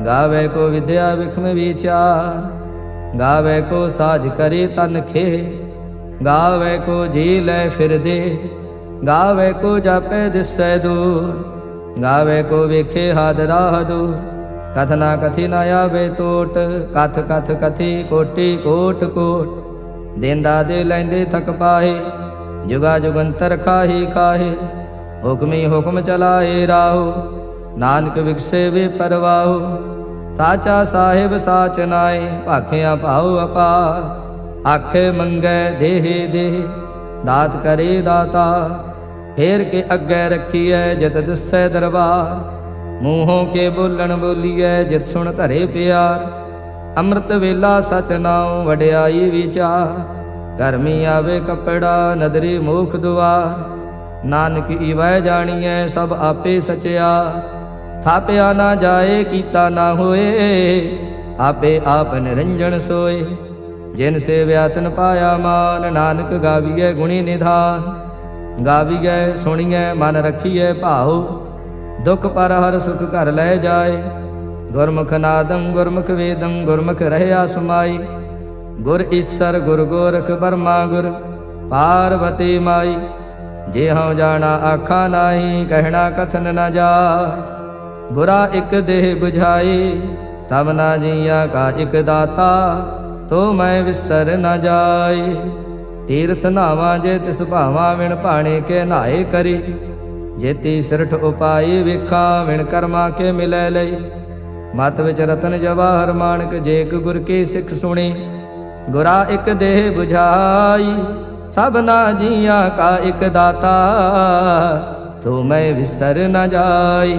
ਗਾਵੇ ਕੋ ਵਿਦਿਆ ਵਿਖਮ ਵਿਚਾਰ ਗਾਵੇ ਕੋ ਸਾਜ ਕਰੇ ਤਨ ਖੇ, ਗਾਵੇ ਕੋ ਜੀ ਲੈ ਫਿਰਦੇ, ਗਾਵੇ ਕੋ ਜਾਪੇ ਦਿਸੈ ਦੂਰ, ਗਾਵੇ ਕੋ ਵੇਖੇ ਹਾਦ ਰਾਹ ਕਥਨਾ ਕਥੀ ਨਾ ਆਵੇ ਟੋਟ, ਕਥ ਕਥ ਕਥੀ ਕੋਟੀ ਕੋਟ ਕੋਟ। ਦੇਂਦਾ ਦੇ ਲੈਂਦੇ ਥਕ ਪਾਏ ਜੁਗਾ ਜੁਗੰਤਰ ਖਾਹੀ ਖਾਹੇ, ਹੁਕਮੀ ਹੁਕਮ ਚਲਾਏ ਰਾਹੋ। ਨਾਨਕ ਵਿਗਸੇ ਵੇ ਪਰਵਾਹੋ, ਸਾਚਾ ਸਾਹਿਬ ਸਾਚ ਨਾਏ, ਭਾਖਿਆ ਭਾਉ ਅਪਾ ਆਖੇ ਮੰਗੈ ਦੇਹ ਦੇਹ, ਦਾਤ ਕਰੇ ਦਾਤਾ। ਫੇਰ ਕੇ ਅੱਗੇ ਰੱਖੀਐ ਜਿਤ ਦਿਸੈ ਦਰਬਾਰ। ਮੂੰਹੋਂ ਕੇ ਬੋਲਣ ਬੋਲੀਐ ਜਿਤ ਸੁਣ ਧਰੇ ਪਿਆਰ। ਅੰਮ੍ਰਿਤ ਵੇਲਾ ਸਚ ਨਾਉ ਵਡਿਆਈ ਵਿਚਾਰ। ਕਰਮੀ ਆਵੇ ਕਪੜਾ, ਨਦਰੀ ਮੋਖ ਦੁਆ ਨਾਨਕ ਈਵੈ ਜਾਣੀਐ ਸਭ ਆਪੇ ਸਚਿਆ ਥਾਪਿਆ ਨਾ ਜਾਏ, ਕੀਤਾ ਨਾ ਹੋਏ। ਆਪੇ ਆਪ ਨਿਰੰਜਨ ਸੋਏ। ਜਿਨ ਸੇਵਿਆ ਤਨ ਪਾਇਆ ਮਾਨ, ਨਾਨਕ ਗਾਵੀਐ ਗੁਣੀ ਨਿਧਾਨ। ਗਾਵੀਐ, ਸੁਣੀਐ, ਮਨ ਰੱਖੀਐ ਭਾਉ। ਦੁਖ ਪਰ ਹਰ ਸੁਖ ਘਰ ਲੈ ਜਾਏ। ਗੁਰਮੁਖ ਨਾਦੰ, ਗੁਰਮੁਖ ਵੇਦੰ, ਗੁਰਮੁਖ ਰਹਿਆ ਸਮਾਈ। ਗੁਰ ਈਸਰ, ਗੁਰ ਗੋਰਖ ਬਰਮਾ ਗੁਰ, ਪਾਰਵਤੀ ਮਾਈ। ਜੇ ਹਉ ਜਾਣਾ ਆਖਾ ਨਾਹੀ, ਕਹਿਣਾ ਕਥਨ ਨਾ ਜਾ ਗੁਰਾ ਇੱਕ ਦੇਹ 부ਝਾਈ ਤਬ ਨਾ ਜੀਆ ਕਾ ਇਕ ਦਾਤਾ, ਤੋ ਮੈਂ ਵਿਸਰ ਨਾ ਜਾਈ। ਤੀਰਥ ਨਾਵਾਂ ਜੇ ਤਿਸ ਭਾਵਾਂ ਵਿਣ ਭਾਣੇ ਕੇ ਨਾਏ ਕਰੀ। ਜੇਤੀ ਸਿਰਠ ਉਪਾਈ ਵੇਖਾਂ ਵਿਣ ਕਰਮਾ ਕੇ ਮਿਲੈ ਲਈ। ਮਤ ਵਿੱਚ ਰਤਨ ਜਵਾਹਰ ਮਾਨਕ ਜੇਕ ਗੁਰ ਕੀ ਸਿੱਖ ਸੁਣੀ। ਗੁਰਾ ਇੱਕ ਦੇਹ 부ਝਾਈ ਸਭਨਾ ਜੀਆਂ ਕਾ ਇੱਕ ਦਾਤਾ, ਤੂੰ ਮੈਂ ਵਿਸਰ ਨਾ ਜਾਈ।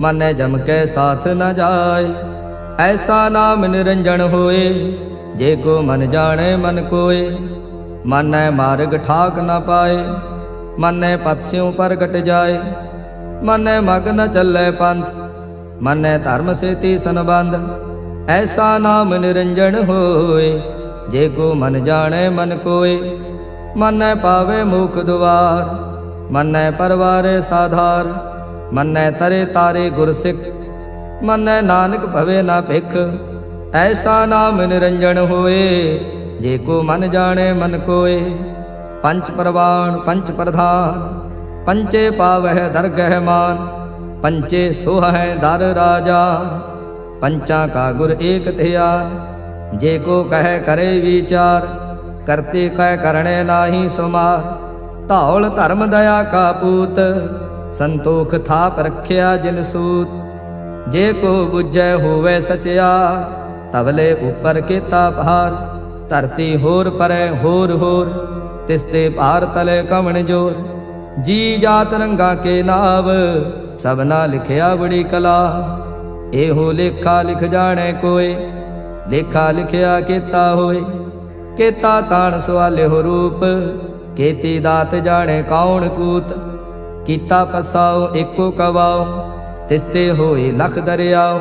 ਮਨੈ ਜਮ ਕੇ ਸਾਥ ਨ ਜਾਏ। ਐਸਾ ਨਾਮ ਨਿਰੰਜਨ ਹੋਏ, ਜੇ ਕੋ ਮਨ ਜਾਣੇ ਮਨ ਕੋਏ। ਮਨੈ ਮਾਰਗ ਠਾਕ ਨ ਪਾਏ, ਮਨੈ ਪਤਸਿਉ ਪ੍ਰਗਟ ਜਾਏ। ਮਨੈ ਮਗ ਨ ਚੱਲੇ ਪੰਥ, ਮਨੈ ਧਰਮ ਸੇਤੀ ਸੰਬੰਧ। ਐਸਾ ਨਾਮ ਨਿਰੰਜਨ ਹੋਏ, ਜੇ ਕੋ ਮਨ ਜਾਣੇ ਮਨ ਕੋਏ। ਮਨੈ ਪਾਵੇ ਮੁਖ ਦੁਆਰ, ਮਨੈ ਪਰਵਾਰੇ ਸਾਧਾਰ। ਮੰਨੈ ਤਰੇ ਤਾਰੇ ਗੁਰ ਸਿੱਖ, ਮਨੈ ਨਾਨਕ ਭਵੇ ਨਾ ਭਿਖ। ਐਸਾ ਨਾਮ ਨਿਰੰਜਨ ਹੋਏ, ਜੇ ਕੋ ਮਨ ਜਾਣੇ ਮਨ ਕੋਏ। ਪੰਚ ਪ੍ਰਵਾਨ ਪੰਚ ਪ੍ਰਧਾਨ, ਪੰਚੇ ਪਾਵਹਿ ਦਰਗਹਿ ਮਾਨ, ਪੰਚੇ ਸੋਹੈ ਦਰ ਰਾਜਾ। ਪੰਚਾਂ ਕਾ ਗੁਰ ਏਕ ਧਿਆਨ ਜੇ ਕੋ ਕਹੈ ਕਰੇ ਵਿਚਾਰ, ਕਰਤੇ ਕਹਿ ਕਰਣੇ ਨਾਹੀ ਸੁਮਾਰ। ਧੌਲ ਧਰਮ ਦਇਆ ਕਾ ਪੂਤ ਸੰਤੋਖ ਥਾਪ ਰੱਖਿਆ ਜਿਨ ਸੂਤ। ਜੇ ਕੋ ਬੁਝੈ ਹੋਵੇ ਸਚਿਆ, ਤਵਲੇ ਉਪਰ ਕੇ ਭਾਰ। ਧਰਤੀ ਹੋਰ ਪਰੈ ਹੋਰ ਹੋਰ, ਤਿਸ ਤੇ ਭਾਰ ਤਲੇ ਕਵਣ ਜੋਰ। ਜੀ ਜਾਤ ਰੰਗਾ ਕੇ ਨਾਵ ਸਭਨਾ ਲਿਖਿਆ ਬੜੀ ਕਲਾ। ਇਹੋ ਲੇਖਾ ਲਿਖ ਜਾਣੈ ਕੋਏ, ਲੇਖਾ ਲਿਖਿਆ ਕੀਤਾ ਹੋਏ। ਕੀਤਾ ਤਾਣ ਸਵਾਲੇ ਹੋ ਰੂਪ, ਕੀਤੀ ਦਾਤ ਜਾਣੇ ਕੌਣ ਕੂਤ। ਕੀਤਾ ਪਸਾਓ ਏਕੋ ਕਵਾਓ, ਤਿਸ ਹੋਏ ਲਖ ਦਰਿਆਓ।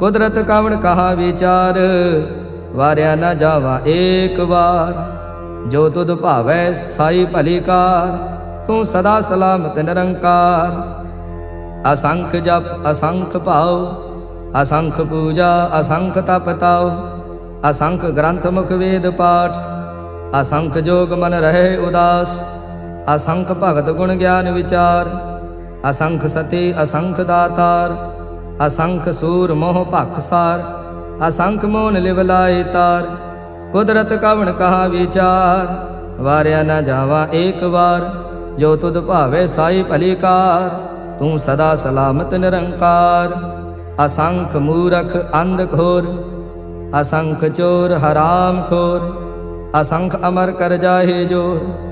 ਕੁਦਰਤ ਕਵਣ ਕਹਾ ਵਿਚਾਰ, ਵਾਰਿਆ ਨਾ ਜਾਵਾ ਏਕ ਵਾਰ। ਜੋ ਤੁਧ ਭਾਵੈ ਸਾਈ ਭਲੀ ਕਾਰ, ਤੂੰ ਸਦਾ ਸਲਾਮਤ ਨਿਰੰਕਾਰ। ਅਸੰਖ ਜਪ, ਅਸੰਖ ਭਾਉ, ਅਸੰਖ ਪੂਜਾ, ਅਸੰਖ ਤਪ ਤਾਉ। ਅਸੰਖ ਗ੍ਰੰਥ ਮੁਖ ਵੇਦ ਪਾਠ, ਅਸੰਖ ਜੋਗ ਮਨ ਰਹੇ ਉਦਾਸ। ਅਸੰਖ ਭਗਤ ਗੁਣ ਗਿਆਨ ਵਿਚਾਰ, ਅਸੰਖ ਸਤੀ ਅਸੰਖ ਦਾਤਾਰ, ਅਸੰਖ ਸੂਰ ਮੋਹ ਭਖ ਸਾਰ, ਅਸੰਖ ਮੋਨ ਲਿਵ ਲਾਏ ਤਾਰ, ਕੁਦਰਤ ਕਵਣ ਕਹਾ ਵਿਚਾਰ, ਵਾਰਿਆ ਨਾ ਜਾਵਾ ਏਕ ਵਾਰ, ਜੋ ਤੁਧ ਭਾਵੇ ਸਾਈ ਭਲੀ ਕਾਰ, ਤੂੰ ਸਦਾ ਸਲਾਮਤ ਨਿਰੰਕਾਰ। ਅਸੰਖ ਮੂਰਖ ਅੰਧ ਖੋਰ ਅਸੰਖ ਚੋਰ ਹਰਾਮ ਖੋਰ, ਅਸੰਖ ਅਮਰ ਕਰ ਜਾਹੇ ਜੋਰ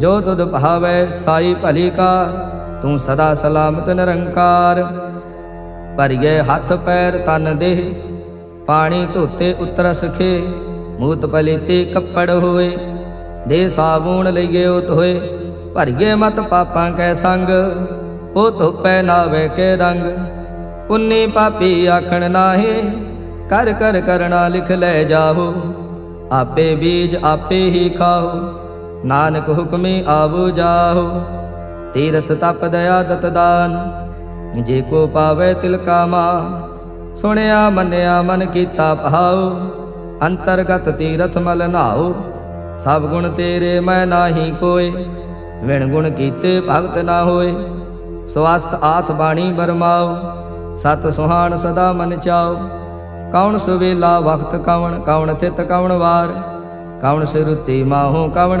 ਜੋ ਤੁਧ ਭਾਵੈ ਸਾਈ ਭਲੀ ਕਾ, ਤੂੰ ਸਦਾ ਸਲਾਮਤ ਨਿਰੰਕਾਰ। ਭਰਿਏ ਹੱਥ ਪੈਰ ਤਨ ਦੇਹ, ਪਾਣੀ ਧੋਤੇ ਉਤਰ ਸਖੇ ਮੂਤ ਪਲੀਤੇ ਕੱਪੜ ਹੋਏ। ਦੇ ਸਾਬੂਣ ਲਈਏ ਉਤ ਹੋਏ ਭਰਿਏ ਮਤ ਪਾਪਾਂ ਕੈ ਸੰਗ ਉਹ ਧੋਪੈ ਨਾਵੇ ਕੇ ਰੰਗ। ਪੁੰਨੀ ਪਾਪੀ ਆਖਣ ਨਾਹੀ, ਕਰ ਕਰ ਕਰਣਾ ਲਿਖ ਲੈ ਜਾਹੋ, ਆਪੇ ਬੀਜ ਆਪੇ ਹੀ ਖਾਓ ਨਾਨਕ ਹੁਕਮੀ ਆਵੋ ਜਾਹੋ। ਤੀਰਥ ਤਪ ਦਇਆ ਦਤ ਦਾਨ, ਜੇ ਕੋ ਪਾਵੇ ਤਿਲ ਕਾ ਸੁਣਿਆ ਮੰਨਿਆ ਮਨ ਕੀਤਾ ਭਾਉ, ਅੰਤਰਗਤ ਤੀਰਥ ਮਲ ਨਾਉ। ਸਭ ਗੁਣ ਤੇਰੇ ਮੈਂ ਨਾਹੀ ਕੋਏ, ਵਿਣ ਗੁਣ ਕੀਤੇ ਭਗਤ ਨਾ ਹੋਏ। ਸਵਸਤ ਆਥ ਬਾਣੀ ਬਰਮਾਓ ਸਤ ਸੁਹਾਣ ਸਦਾ ਮਨ ਚਾਓ ਕੌਣ ਸੁਵੇਲਾ ਵਖਤ ਕਵਣ ਕੌਣ ਥਿਤ ਕਵਣ ਵਾਰ। ਕਵਣ ਸਿਰੁਤੀ ਮਾਹੂ ਕਵਣ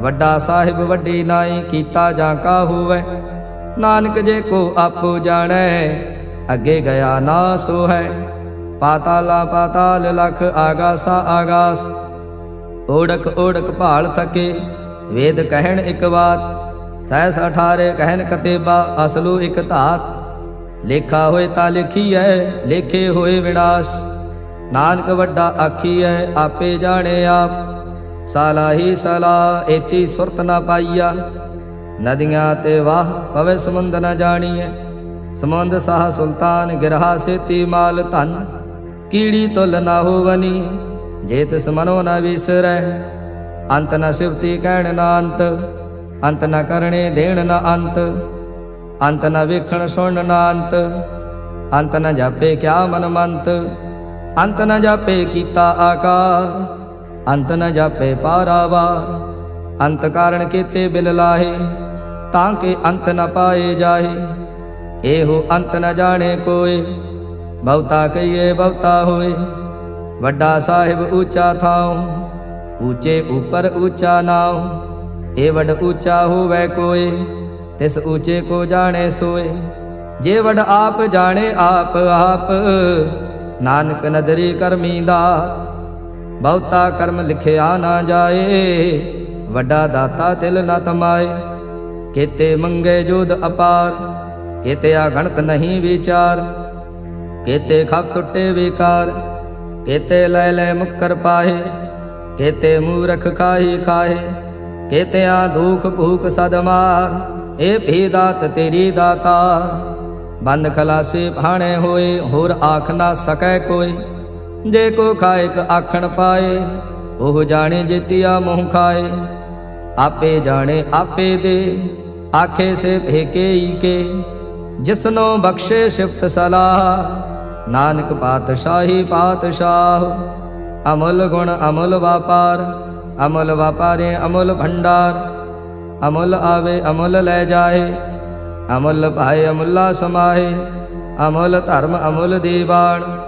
ਵੱਡਾ ਸਾਹਿਬ ਵੱਡੀ ਨਾਈ ਕੀਤਾ ਜਾਂ ਕਾ ਹੋਵੇ, ਨਾਨਕ ਜੇ ਕੋ ਆਪੋ ਜਾਣੈ, ਅੱਗੇ ਗਿਆ ਨਾ ਸੋ ਹੈ। ਪਾਤਾਲਾ ਪਾਤਾਲ ਲਖ ਆਗਾਸਾ ਆਗਾਸ, ਓੜਕ ਓੜਕ ਭਾਲ ਥਕੇ, ਵੇਦ ਕਹਿਣ ਇੱਕ ਬਾਤ ਤੈਸ ਅਠਾਰੇ ਕਹਿਣ ਕਤੇਬਾ ਅਸਲੂ ਇੱਕ ਧਾਤ। ਲੇਖਾ ਹੋਏ ਤਾਂ ਲਿਖੀ ਲਿਖੀਐ, ਲੇਖੇ ਹੋਏ ਵਿਨਾਸ਼, ਨਾਨਕ ਵੱਡਾ ਆਖੀ ਆਖੀਐ, ਆਪੇ ਜਾਣੇ ਆਪ। ਸਾਲਾਹੀ ਸਲਾ ਏਤੀ ਸੁਰਤ ਨਾ ਪਾਈਆ। ਨਦੀਆਂ ਤੇ ਵਾਹ ਪਵੇ ਸਮੁੰਦ ਨਾ ਜਾਣੀਐ। ਸਮੁੰਦ ਸਾਹ ਸੁਲਤਾਨ, ਗਿਰਹਾ ਸੇਤੀ ਮਾਲ ਧਨ। ਕੀੜੀ ਤੁਲ ਨਾ ਹੋਵਨੀ, ਜੇ ਤਿਸ ਮਨੋ ਵਿਸਰੈ। ਅੰਤ ਨ ਸਿਵਤੀ ਕਹਿਣ ਨਾ ਅੰਤ ਅੰਤ ਨਾ ਕਰਨੇ ਦੇਣ ਨਾ ਅੰਤ। ਅੰਤ ਨਾ ਵੇਖਣ ਸੁਣ ਨਾ ਅੰਤ ਅੰਤ ਨਾ ਜਾਪੇ ਕਿਆ ਮਨ ਮੰਤ ਅੰਤ ਨਾ ਜਾਪੇ ਕੀਤਾ ਆਕਾਰ। ਅੰਤ ਨ ਜਾਪੇ ਪਾਰਾਵਾਰ ਅੰਤ ਕਾਰਣ ਕੀਤੇ ਬਿਲ ਲਾਹੇ, ਤਾਂ ਕਿ ਅੰਤ ਨ ਪਾਏ ਜਾਹੇ। ਇਹੋ ਅੰਤ ਨ ਜਾਣੇ ਕੋਏ, ਬਹੁਤਾ ਕਹੀਏ ਬਹੁਤਾ ਹੋਏ। ਵੱਡਾ ਸਾਹਿਬ ਉੱਚਾ ਥਾਉ, ਉੱਚੇ ਉਪਰ ਉੱਚਾ ਨਾਉ। ਇਹ ਵੱਡ ਉੱਚਾ ਹੋਵੇ ਕੋਏ, ਤਿਸ ਉੱਚੇ ਕੋ ਜਾਣੇ ਸੋਏ। ਜੇ ਵਡ ਆਪ ਜਾਣੇ ਆਪ ਆਪ, ਨਾਨਕ ਨਦਰੀ ਕਰਮੀ ਦਾ ਬਹੁਤਾ ਕਰਮ ਲਿਖਿਆ ਨਾ ਜਾਏ, ਵੱਡਾ ਦਾਤਾ ਤਿਲ ਨਾ ਤਮਾਏ। ਕੀਤੇ ਮੰਗੇ ਜੋਦ ਅਪਾਰ, ਕੀਤੇ ਆ ਨਹੀਂ ਵਿਚਾਰ। ਕੀਤੇ ਖਪ ਟੁੱਟੇ ਵਿਕਾਰ, ਕੀਤੇ ਲੈ ਲੈ ਮੁਕਰ ਪਾਹੇ ਕੀਤੇ ਮੂਰਖ ਖਾਹੀ ਖਾਹੇ ਕੀਤੇ ਆ ਦੁਖ ਭੂਖ ਸਦਮਾਰ ਏ ਇਹ ਭੀ ਦਾਤ ਤੇਰੀ ਦਾਤਾ। ਬੰਦ ਖਲਾਸੇ ਭਾਣੇ ਹੋਏ, ਹੋਰ ਆਖ ਨਾ ਸਕੈ ਕੋਈ। ਜੇ ਕੋ ਖਾਇਕ ਆਖਣ ਪਾਏ, ਉਹ ਜਾਣੇ ਜੇਤੀਆ ਮੂੰਹ ਖਾਏ। ਆਪੇ ਜਾਣੇ, ਆਪੇ ਦੇ, ਆਖੇ ਸੇ ਭੇਕੇ ਈ ਕੇ ਜਿਸਨੋ ਬਖਸ਼ੇ ਸਿਫਤ ਸਲਾਹ, ਨਾਨਕ ਪਾਤਸ਼ਾਹੀ ਪਾਤਸ਼ਾਹ। ਅਮੁੱਲ ਗੁਣ, ਅਮੁੱਲ ਵਾਪਾਰ, ਅਮੁੱਲ ਵਾਪਾਰੇ ਅਮੁੱਲ ਭੰਡਾਰ। ਅਮੁੱਲ ਆਵੇ, ਅਮੁੱਲ ਲੈ ਜਾਏ। ਅਮੁੱਲ ਭਾਏ, ਅਮੁੱਲਾ ਸਮਾਏ। ਅਮੁੱਲ ਧਰਮ, ਅਮੁੱਲ ਦੀਵਾਨ।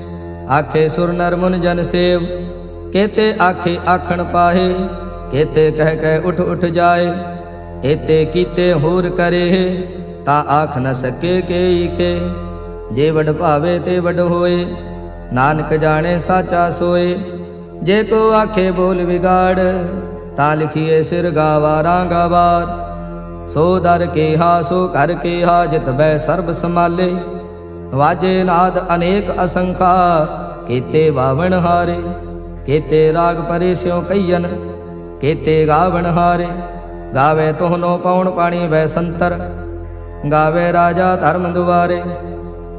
ਆਖੇ ਸੁਰ ਨਰ ਮੁਨ ਜਨ ਸੇਵ, ਕੇਤੇ ਆਖੇ ਆਖਣ ਪਾਹੇ, ਕੇਤੇ ਕਹਿ ਕਹਿ ਉਠ ਉਠ ਜਾਏ ਏਤੇ ਕੀਤੇ ਹੋਰ ਕਰੇ, ਤਾ ਆਖ ਨ ਸਕੇ ਕੇਈ ਕੇ, ਜੇ ਵਡ ਭਾਵੇ ਤੇ ਵਡ ਹੋਏ, ਨਾਨਕ ਜਾਣੇ ਸਾਚਾ ਸੋਏ, ਜੇ ਕੋ ਆਖੇ ਬੋਲ ਵਿਗਾੜ, ਤਾ ਲਿਖੀਏ ਸਿਰ ਗਾਵਾਰਾਂ ਗਾਵਾਰ ਸੋ ਦਰ ਕੇ ਹਾ ਸੋ ਕਰ ਕੇ ਹਾ, ਜਿਤ ਬੈ ਸਰਬ ਸਮਾਲੇ ਵਾਜੇ ਨਾਦ ਅਨੇਕ ਅਸੰਖਾ ਕੀਤੇ ਵਾਵਣ ਹਾਰੇ, ਕੀਤੇ ਰਾਗ ਪਰੇ ਸਿਉ ਕਈਨ ਕੀਤੇ ਗਾਵਣ ਹਾਰੇ। ਗਾਵੇ ਤੋਹਨੋ ਪਉਣ ਪਾਣੀ ਵੈ ਸੰਤਰ, ਗਾਵੇ ਰਾਜਾ ਧਰਮ ਦੁਆਰੇ।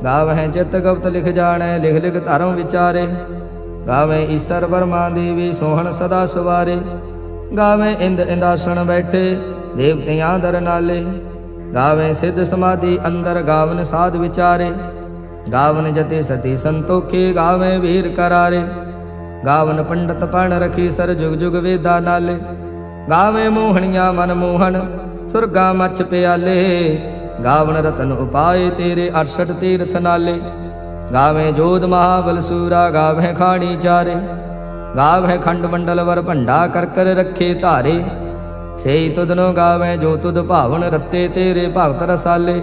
ਗਾਵਹਿ ਚਿਤ ਗਵਤ ਲਿਖ ਜਾਣੈ, ਲਿਖ ਲਿਖ ਧਰਮ ਵਿਚਾਰੇ। ਗਾਵੇ ਈਸਰ ਵਰਮਾ ਦੇਵੀ ਸੋਹਣ ਸਦਾ ਸਵਾਰੇ। ਗਾਵੇ ਇੰਦ ਇੰਦਾਸਣ ਬੈਠੇ, ਦੇਵਤਿਆਂ ਦਰ ਨਾਲੇ। ਗਾਵੇ ਸਿੱਧ ਸਮਾਧੀ ਅੰਦਰ ਗਾਵਨ ਸਾਧ ਵਿਚਾਰੇ। ਗਾਵਨ ਜਤੇ ਸਤੀ ਸੰਤੋਖੇ ਗਾਵੇ ਵੀਰ ਕਰਾਰੇ। ਗਾਵਨ ਪੰਡਤ ਪਣ ਰਖੀ ਸਰ ਜੁਗ ਜੁਗ ਵੇਦਾ ਨਾਲੇ। ਗਾਵੇ ਮੋਹਣੀਆਂ ਮਨ ਮੋਹਨ ਸੁਰਗਾ ਮੱਚ ਪਿਆਲੇ। ਗਾਵਣ ਰਤਨ ਉਪਾਏ ਤੇਰੇ 68 ਤੀਰਥ ਨਾਲੇ। ਗਾਵੇ ਜੋਧ ਮਹਾਬਲ ਸੂਰਾ, ਗਾਵੇ ਖਾਣੀ ਚਾਰੇ। ਗਾਵੇ ਖੰਡ ਮੰਡਲ ਵਰ ਭੰਡਾ ਕਰ ਕਰ ਰੱਖੇ ਧਾਰੇ। ਸੇਈ ਤੁਧਨੋ ਗਾਵੇ ਜੋ ਤੁਧ ਭਾਵਨ ਰੱਤੇ ਤੇਰੇ ਭਗਤ ਰਸਾਲੇ।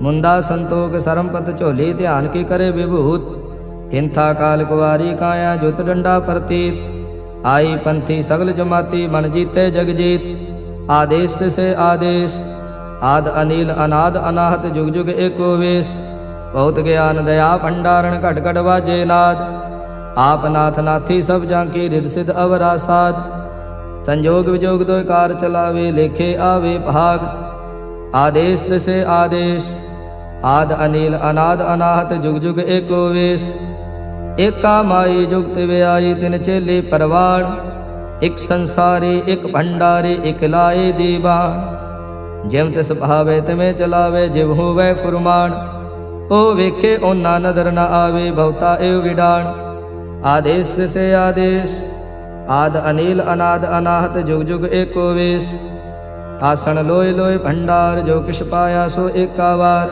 ਮੁੰਦਾ ਸੰਤੋਖ ਸਰਮਪਤ ਝੋਲੀ ਧਿਆਨ ਕੀ ਕਰੇ ਵਿਭੂਤ? ਕਿੰਥਾ ਕਾਲ ਕੁਵਾਰੀ ਕਾਇਆ ਜੁਤ ਡੰਡਾ ਪ੍ਰਤੀਤ। ਆਈ ਪੰਥੀ ਸਗਲ ਜਮਾਤੀ ਮਨ ਜੀਤੇ ਜਗ ਜੀਤ ਆਦੇਸ਼ ਤਿਸੇ ਆਦੇਸ਼। ਆਦ ਅਨੀਲ ਅਨਾਦ ਅਨਾਹਤ ਜੁਗ ਜੁਗ ਏਕੋ ਵੇਸ। ਬਹੁਤ ਗਿਆਨ ਦਇਆ ਭੰਡਾਰਨ ਘਟ ਘਟ ਵਾਜੇ ਨਾਦ। ਆਪ ਨਾਥ ਨਾਥੀ ਸਭ ਜਾਂ ਕੀ ਰਿਦ ਸਿਧ ਅਵਰਾ ਸਾਧ ਸੰਜੋਗ ਵਿਜੋਗ ਦੋਇ ਕਾਰ ਚਲਾਵੇ, ਲੇਖੇ ਆਵੇ ਭਾਗ। ਆਦੇਸ਼ ਤਿਸੇ ਆਦੇਸ਼, ਆਦ ਅਨੀਲ ਅਨਾਦ ਅਨਾਹਤ ਜੁਗ ਜੁਗ ਏਕੋ ਵੇਸ। ਏਕਾ ਮਾਈ ਜੁਗਤ ਵਿਆਈ ਤਿਨ ਚੇਲੇ ਪਰਵਾਣ, ਇਕ ਸੰਸਾਰੀ, ਇਕ ਭੰਡਾਰੀ, ਇਕ ਲਾਏ ਦੀਵਾਨ। ਜਿਮ ਤਿਸ ਭਾਵੇ ਤਿਵੇਂ ਚਲਾਵੇ, ਜਿਵ ਹੋਵੇ ਫੁਰਮਾਨ। ਉਹ ਵੇਖੇ ਉਹਨਾਂ ਨਦਰ ਨਾ ਆਵੇ, ਬਹੁਤਾ ਏਵ ਵਿਡਾਣ ਆਦੇਸ਼ ਤਿਸੇ ਆਦੇਸ਼, ਆਦ ਅਨੀਲ ਅਨਾਦ ਅਨਾਹਤ ਜੁਗ ਜੁਗ ਏਕੋ ਵੇਸ। ਆਸਣ ਲੋਏ ਲੋਏ ਭੰਡਾਰ, ਜੋ ਕਿਛ ਪਾਇਆ ਸੋ ਏਕਾ ਵਾਰ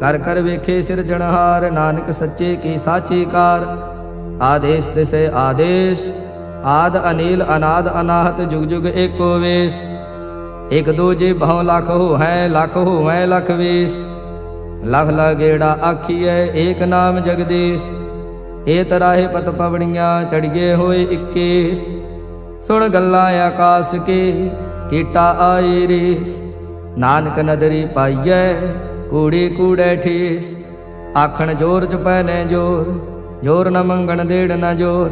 ਕਰ ਕਰ ਵੇਖੇ ਸਿਰਜਣਹਾਰ ਨਾਨਕ ਸੱਚੇ ਕੀ ਸਾਚੀ ਕਾਰ। ਆਦੇਸ਼ ਤਿਸੇ ਆਦੇਸ਼, ਆਦ ਅਨੀਲ ਅਨਾਦ ਅਨਾਹਤ, ਜੁਗ ਜੁਗ ਏਕੋ ਵੇਸ। ਇਕ ਦੂਜੇ ਬਹੁ ਲੱਖ ਹੋ ਹੈ, ਲੱਖ ਹੋਵੈ ਲੱਖ ਵੇਸ। ਲਖ ਲਗੇੜਾ ਆਖੀਐ, ਏਕ ਨਾਮ ਜਗਦੀਸ਼। ਏ ਤਰਾਹੇ ਪਤ ਪਵੜੀਆਂ ਚੜੀਏ ਹੋਏ 21 ਸੁਣ ਗੱਲਾਂ ਆਕਾਸ ਕੇ ਕੀਟਾ ਆਏ ਰੀਸ, ਨਾਨਕ ਨਦਰੀ ਪਾਈਐ, ਕੂੜੀ ਕੂੜੇ ਠੀਸ। ਆਖਣ ਜੋਰ ਚ ਪੈਨੇ ਜੋਰ ਜੋਰ ਨ ਮੰਗਣ ਦੇੜ ਨ ਜੋਰ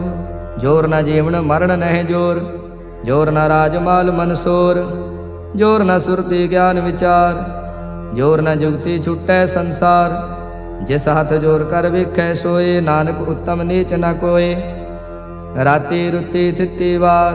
ਜੋਰ ਨ ਜੀਵਨ ਮਰਨ ਨਹਿ ਜੋਰ ਜੋਰ ਨ ਰਾਜ ਮਾਲ ਮਨਸੋਰ ਜੋਰ ਨ ਸੁਰਤੀ ਗਿਆਨ ਵਿਚਾਰ, ਜੋਰ ਨ ਜੁਗਤੀ ਛੁਟੈ ਸੰਸਾਰ। ਜਿਸ ਹੱਥ ਜੋਰ ਕਰ ਵੇਖੈ ਸੋਏ, ਨਾਨਕ ਉੱਤਮ ਨੀਚ ਨ ਕੋਏ। ਰਾਤੀ ਰੁੱਤੀ ਥਿੱਤੀ ਵਾਰ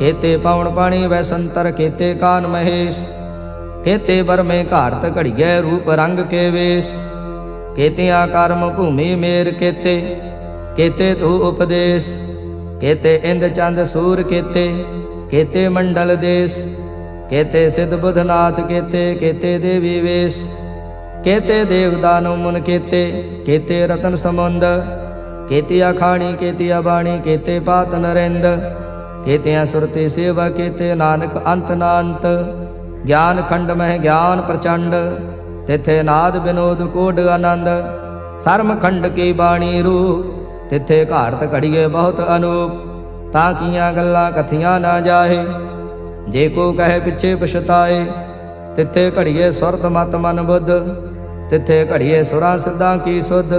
ਕੇਤੇ ਪਾਉਣ ਪਾਣੀ ਵੈਸੰਤਰ ਕੇਤੇ ਕਾਨ ਮਹੇਸ਼। ਕੇਤੇ ਬਰਮੇ ਘਾੜਤ ਘੜੀਏ ਰੂਪ ਰੰਗ ਕੇ ਵੇਸ। ਕੇਤਿਆਂ ਕਰਮ ਭੂਮੀ ਮੇਰ ਕੇਤੇ ਕੇਤੇ ਤੂ ਉਪਦੇਸ਼। ਕੇਤੇ ਇੰਦ ਚੰਦ ਸੂਰ ਕੇਤੇ ਕੇਤੇ ਮੰਡਲ ਦੇਸ। ਕੇਤੇ ਸਿਧ ਬੁਧਨਾਥ ਕੇਤੇ ਕੇਤੇ ਦੇਵੀ ਵੇਸ਼। ਕੇਤੇ ਦੇਵਦਾਨੁ ਮੁਨ ਕੇਤੇ ਕੇਤੇ ਰਤਨ ਸਮੁੰਦ। ਕੇਤਿਆ ਖਾਣੀ ਕੇਤਿਆ ਬਾਣੀ ਕੇਤੇ ਪਾਤ ਨਰਿੰਦ। ਕੇਤਿਆ ਸੁਰਤੀ ਸੇਵਾ ਕੇਤੇ, ਨਾਨਕ ਅੰਤ ਨਾ ਅੰਤ ਗਿਆਨ ਖੰਡ ਮਹਿ ਗਿਆਨ ਪ੍ਰਚੰਡ, ਤਿਥੇ ਨਾਦ ਬਿਨੋਦ ਕੋਡ ਆਨੰਦ। ਸਰਮ ਖੰਡ ਕੀ ਬਾਣੀ ਰੂ ਤਿਥੇ ਘਾੜਤ ਘੜੀਏ ਬਹੁਤ ਅਨੂਪ। ਤਾਂ ਕੀਆਂ ਗੱਲਾਂ ਕਥੀਆਂ ਨਾ ਜਾਹੇ, ਜੇ ਕੋ ਕਹੇ ਪਿੱਛੇ ਪਛਤਾਏ। ਤਿੱਥੇ ਘੜੀਏ ਸੁਰਤ ਮਤ ਮਨ ਬੁੱਧ, ਤਿੱਥੇ ਘੜੀਏ ਸੁਰਾਂ ਸਿੱਧਾਂ ਕੀ ਸੁਧ।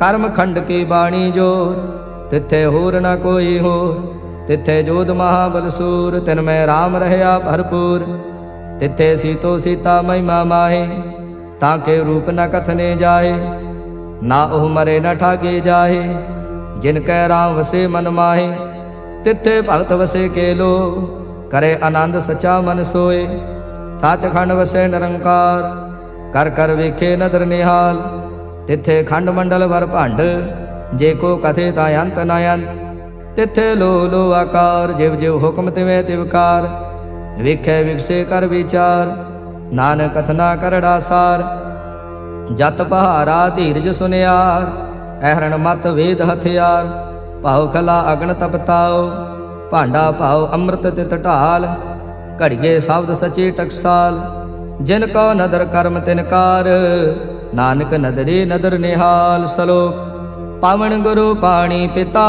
ਕਰਮ ਖੰਡ ਕੀ ਬਾਣੀ ਜੋਰ, ਤਿੱਥੇ ਹੋਰ ਨਾ ਕੋਈ ਹੋਰ। ਤਿੱਥੇ ਜੋਧ ਮਹਾਬਲ ਸੂਰ, ਤਿਨ ਮੈਂ RAM ਰਹਿਆ ਭਰਪੂਰ। ਤਿੱਥੇ ਸੀਤੋ ਸੀਤਾ ਮਹਿਮਾ ਮਾਹੇ, ਤਾਂ ਕੇ ਰੂਪ ਨ ਕਥਨੇ ਜਾਏ ਨਾ ਉਹ ਮਰੇ ਨ ਠਾਗੇ ਜਾਏ ਜਿਨ ਕੈ ਰਾਮ ਵਸੇ ਮਨ ਮਾਹੇ। ਤਿੱਥੇ ਭਗਤ ਵਸੇ ਕੇ ਲੋ, ਕਰੇ ਆਨੰਦ ਸਚਾ ਮਨ ਸੋਏ। ਸੱਚਖੰਡ ਵਸੇ ਨਿਰੰਕਾਰ, ਕਰ ਕਰ ਵੇਖੇ ਨਦਰ ਨਿਹਾਲ। ਤਿੱਥੇ ਖੰਡ ਮੰਡਲ ਵਰ ਭੰਡ, ਜੇ ਕੋ ਕਥੇ ਤਾਂ ਅੰਤ ਨਾ ਅੰਤ। ਤਿੱਥੇ ਲੋ ਲੋ ਆਕਾਰ, ਜਿਵ ਜਿਵ ਹੁਕਮ ਤਿਵੇਂ ਤਿਵਕਾਰ ਵਿਖੇ ਵਿਖਸੇ ਕਰ ਵਿਚਾਰ, ਨਾਨਕ ਕਥਨਾ ਕਰੜਾ ਸਾਰ ਜਤ ਪਹਾਰਾ ਧੀਰਜ ਸੁਨਿਆਰ, ਐਹਰਣ ਮਤ ਵੇਦ ਹਥਿਆਰ। ਭਾਉ ਖਲਾ ਅਗਨ ਤਪਤਾਓ ਭਾਂਡਾ ਭਾਉ ਅੰਮ੍ਰਿਤ ਤਿਤ ਢਾਲ। ਘੜੀਏ ਸ਼ਬਦ ਸਚੇ ਟਕਸਾਲ, ਜਿਨ ਕੋ ਨਦਰ ਕਰਮ ਤਿਨਕਾਰ ਨਾਨਕ ਨਦਰੇ ਨਦਰ ਨਿਹਾਲ, ਸਲੋਕ, ਪਾਵਨ ਗੁਰੂ ਪਾਣੀ ਪਿਤਾ।